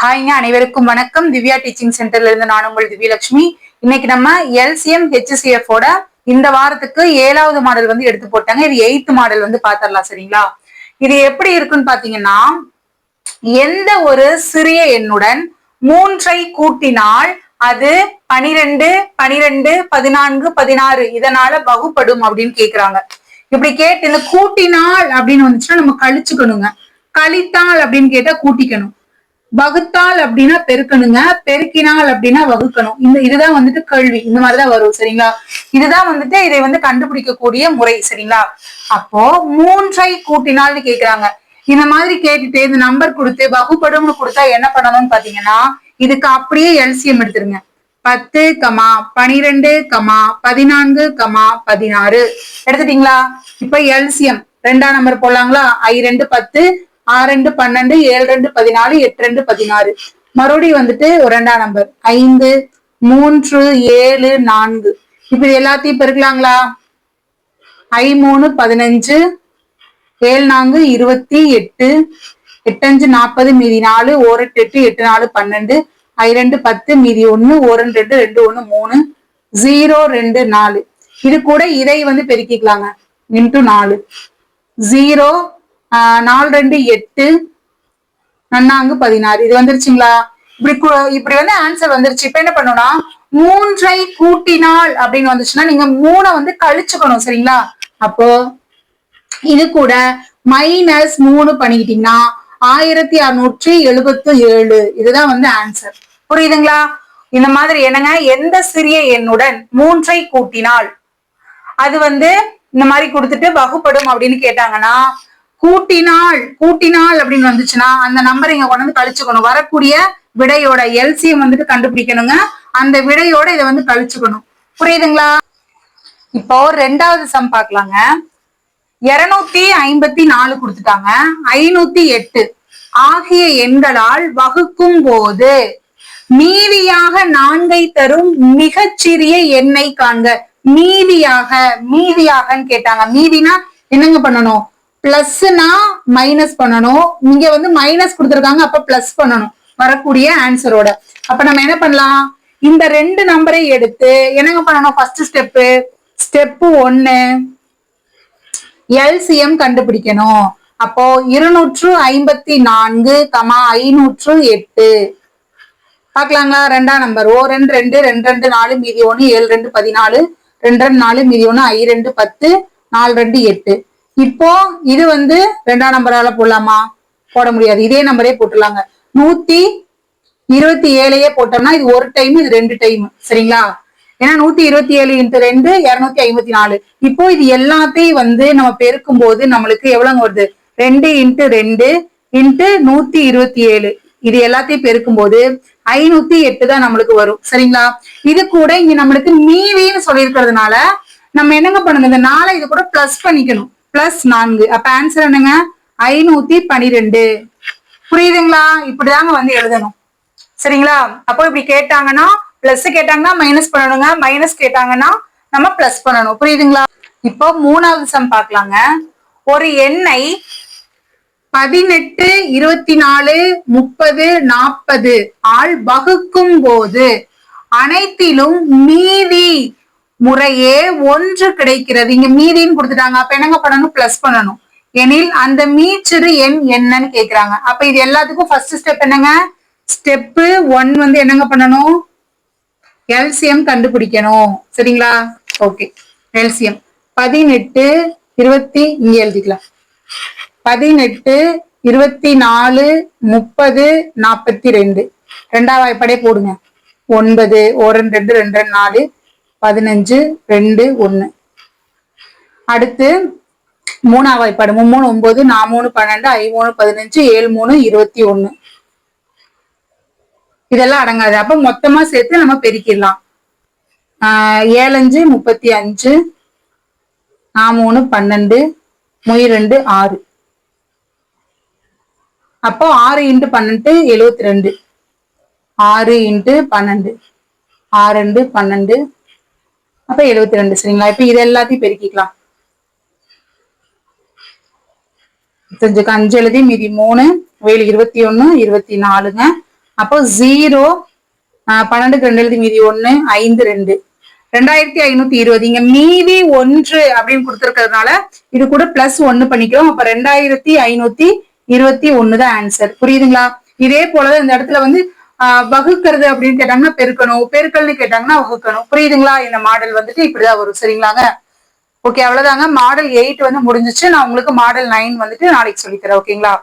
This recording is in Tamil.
ஹாய்ங்க அனைவருக்கும் வணக்கம். திவ்யா டீச்சிங் சென்டர்ல இருந்து நான் உங்கள் திவ்யலட்சுமி. இன்னைக்கு நம்ம எல்சிஎம் ஹெச்சிசிஎஃப் இந்த வாரத்துக்கு ஏழாவது மாடல் வந்து எடுத்து போட்டாங்க. இது எயித்து மாடல் வந்து பாத்திரலாம் சரிங்களா? இது எப்படி இருக்குன்னு பாத்தீங்கன்னா எந்த ஒரு சிறிய எண்ணுடன் மூன்றை கூட்டினால் அது பனிரெண்டு பனிரெண்டு பதினான்கு பதினாறு இதனால வகுப்படும் அப்படின்னு கேக்குறாங்க. இப்படி கேட்டு இந்த கூட்டினால் அப்படின்னு வந்துச்சுன்னா நம்ம கழிச்சுக்கணுங்க. கழித்தால் அப்படின்னு கேட்டா கூட்டிக்கணும். வகுத்தால் அப்படின்னா பெருக்கணுங்க. பெருக்கினால் அப்படின்னா வகுக்கணும். இந்த இதுதான் வந்துட்டு கேள்வி. இந்த மாதிரிதான் வரும் சரிங்களா? இதுதான் வந்துட்டு இதை வந்து கண்டுபிடிக்கக்கூடிய முறை சரிங்களா? அப்போ மூன்றை கூட்டினால்னு கேக்குறாங்க. இந்த மாதிரி கேட்டுட்டு இந்த நம்பர் கொடுத்து வகுப்படும்னு கொடுத்தா என்ன பண்ணணும்னு பாத்தீங்கன்னா இதுக்கு அப்படியே எல்சிஎம் எடுத்துருங்க. பத்து கமா பனிரெண்டு கமா பதினான்கு கமா பதினாறு. எடுத்துட்டீங்களா? இப்ப எல்சிஎம் ரெண்டாம் நம்பர் போடலாங்களா? ஐ ரெண்டு பத்து ஆறு ரெண்டு பன்னெண்டு ஏழு ரெண்டு பதினாலு எட்டு ரெண்டு பதினாறு. மறுபடியும் வந்துட்டு ரெண்டாம் நம்பர் ஐந்து மூன்று ஏழு நான்கு. இப்ப இது எல்லாத்தையும் பெருக்கலாங்களா ஐ மூணு பதினஞ்சு ஏழு நான்கு இருபத்தி எட்டு எட்டஞ்சு நாற்பது மீதி நாலு ஒரு எட்டு எட்டு எட்டு நாலு பன்னெண்டு. ஐ ரெண்டு பத்து மீதி ஒன்று ஒரு ரெண்டு ரெண்டு ஒன்று மூணு ஜீரோ ரெண்டு நாலு. இது கூட இதை வந்து பெருக்கிக்கலாங்க. இன்ட்டு நாலு. ஜீரோ நாலு ரெண்டு எட்டு நன்னாங்கு பதினாறு. இது வந்துருச்சுங்களா? இப்படி கு- இப்படி வந்து ஆன்சர் வந்துருச்சு. இப்ப என்ன பண்ணணும்னா மூன்றை கூட்டினால் அப்படின்னு வந்துச்சுன்னா நீங்க மூணை வந்து கழிச்சுக்கணும் சரிங்களா? அப்போ இது கூட மைனஸ் மூணு பண்ணிக்கிட்டீங்கன்னா ஆயிரத்தி அறுநூற்றி எழுபத்தி ஏழு இதுதான் வந்து ஆன்சர் புரியுதுங்களா? இந்த மாதிரி என்னங்க? எந்த சிறிய எண்ணுடன் மூன்றை கூட்டினால் அது வந்து இந்த மாதிரி கொடுத்துட்டு வகுப்படும் அப்படின்னு கேட்டாங்கன்னா கூட்டினால் கூட்டினால் அப்படின்னு வந்துச்சுன்னா அந்த நம்பரை இங்க கொண்டு வந்து கழிச்சுக்கணும். வரக்கூடிய விடையோட எல்சியம் வந்துட்டு கண்டுபிடிக்கணுங்க. அந்த விடையோட இதை வந்து கழிச்சுக்கணும். புரியுதுங்களா? இப்போ ரெண்டாவது சம் பார்க்கலாங்க. இருநூத்தி ஐம்பத்தி நாலு கொடுத்துட்டாங்க. ஐநூத்தி எட்டு. ஆகிய எண்களால் வகுக்கும் போது மீதியாக நான்கை தரும் மிகச்சிறிய எண்ணை காண்க. மீதியாக மீதியாகன்னு கேட்டாங்க. மீதினா என்னங்க பண்ணணும்? பிளஸ்னா மைனஸ் பண்ணணும். இங்க வந்து மைனஸ் கொடுத்துருக்காங்க அப்ப பிளஸ் பண்ணணும். வரக்கூடிய ஆன்சரோட அப்ப நம்ம என்ன பண்ணலாம்? இந்த ரெண்டு நம்பரை எடுத்து என்னங்க பண்ணணும்? ஃபர்ஸ்ட் ஸ்டெப்பு ஸ்டெப்பு ஒன்னு எல்சிஎம் கண்டுபிடிக்கணும். அப்போ இருநூற்று ஐம்பத்தி நான்கு கமா ஐநூற்று எட்டு. பார்க்கலாங்களா? ரெண்டாம் நம்பர் ஓ ரெண்டு ரெண்டு ரெண்டு ரெண்டு நாலு மீதி ஒன்று ஏழு ரெண்டு பதினாலு ரெண்டு ரெண்டு நாலு மீதி ஒன்று ஐ ரெண்டு பத்து நாலு ரெண்டு எட்டு. இப்போ இது வந்து ரெண்டாம் நம்பரால போடலாமா? போட முடியாது. இதே நம்பரே போட்டுடலாங்க நூத்தி இருபத்தி ஏழையே போட்டோம்னா இது ஒரு டைம் இது ரெண்டு டைம் சரிங்களா? ஏன்னா நூத்தி இருபத்தி ஏழு இன்ட்டு ரெண்டு இருநூத்தி ஐம்பத்தி நாலு. இப்போ இது எல்லாத்தையும் வந்து நம்ம பெருக்கும் போது நம்மளுக்கு எவ்வளவு வருது? ரெண்டு இன்ட்டு ரெண்டு இன்ட்டு நூத்தி இருபத்தி ஏழு. இது எல்லாத்தையும் பெருக்கும் போது ஐநூத்தி எட்டு தான் நம்மளுக்கு வரும். சரிங்களா? இது கூட இங்க நம்மளுக்கு மீதின்னு சொல்லியிருக்கிறதுனால நம்ம என்னங்க பண்ணணும்? இந்த நாளை இது கூட பிளஸ் பண்ணிக்கணும். பிளஸ் நான்கு. அப்ப ஆன்சர் என்னங்க? ஐநூத்தி பனிரெண்டு. புரியுதுங்களா? இப்படிதாங்க வந்து எழுதணும். சரிங்களா? அப்போ இப்படி கேட்டாங்கன்னா பிளஸ் கேட்டாங்கன்னா மைனஸ் பண்ணணுங்க. மைனஸ் கேட்டாங்கன்னா நம்ம பிளஸ் பண்ணணும். புரியுதுங்களா? இப்போ மூணாவது சம் பார்க்கலாங்க. ஒரு எண்ணை பதினெட்டு இருபத்தி நாலு முப்பது நாற்பது ஆள் வகுக்கும் போது அனைத்திலும் மீதி முறையே ஒன்று கிடைக்கிறது. இங்க மீதின்னு கொடுத்துட்டாங்க. அப்ப என்னங்க பண்ணணும்? பிளஸ் பண்ணணும். எனில் அந்த மீச்சிறு எண் என்னன்னு கேக்குறாங்க. அப்ப இது எல்லாத்துக்கும் ஃபர்ஸ்ட் ஸ்டெப் என்னங்க? ஸ்டெப்பு ஒன் வந்து என்னங்க பண்ணணும்? எல்சிஎம் கண்டுபிடிக்கணும். சரிங்களா? ஓகே எல்சிஎம் பதினெட்டு இருபத்தி இங்க எழுதிக்கலாம். பதினெட்டு இருபத்தி நாலு முப்பது நாற்பத்தி ரெண்டு. ரெண்டாவது வாய்ப்பாடே போடுங்க. ஒன்பது ஒரு ரெண்டு ரெண்டு ரெண்டு நாலு. பதினஞ்சு ரெண்டு ஒன்று அடுத்து மூணாவது வாய்ப்பாடு. மூணு ஒன்பது நா மூணு பன்னெண்டு ஐ மூணு பதினஞ்சு ஏழு மூணு இருபத்தி ஒண்ணு. இதெல்லாம் அடங்காது. அப்போ மொத்தமா சேர்த்து நம்ம பெருக்கிடலாம். ஆஹ் ஏழஞ்சு முப்பத்தி அஞ்சு நா மூணு பன்னெண்டு முய் ரெண்டு ஆறு. அப்போ ஆறு இன்ட்டு பன்னெண்டு எழுவத்தி ரெண்டு. ஆறு இன்ட்டு பன்னெண்டு. ஆறு ரெண்டு பன்னெண்டு அப்ப எழுவத்தி ரெண்டு சரிங்களா? இப்ப இது எல்லாத்தையும் பெருக்கிக்கலாம். இருபத்தஞ்சுக்கு அஞ்சு எழுதி மீதி மூணு வேலு இருபத்தி ஒண்ணு இருபத்தி நாலுங்க அப்போ ஜீரோ பன்னெண்டுக்கு ரெண்டு எழுதி மீதி ஒண்ணு ஐந்து ரெண்டு. ரெண்டாயிரத்தி ஐநூத்தி இருபது. இங்க மீதி ஒன்று அப்படின்னு கொடுத்திருக்கிறதுனால இது கூட பிளஸ் ஒன்னு பண்ணிக்கிறோம். அப்ப ரெண்டாயிரத்தி ஐநூத்தி இருபத்தி ஒண்ணுதான் ஆன்சர் புரியுதுங்களா? இதே போலதான் இந்த இடத்துல வந்து வகுக்கிறது அப்படின்னு கேட்டாங்கன்னா பெருக்கணும். பெருக்கல்னு கேட்டாங்கன்னா வகுக்கணும். புரியுதுங்களா? இந்த மாடல் வந்துட்டு இப்படிதான் வரும். சரிங்களாங்க? ஓகே அவ்வளவுதாங்க. மாடல் எயிட் வந்து முடிஞ்சிச்சு. நான் உங்களுக்கு மாடல் நைன் வந்துட்டு நாளைக்கு சொல்லித்தரேன். ஓகேங்களா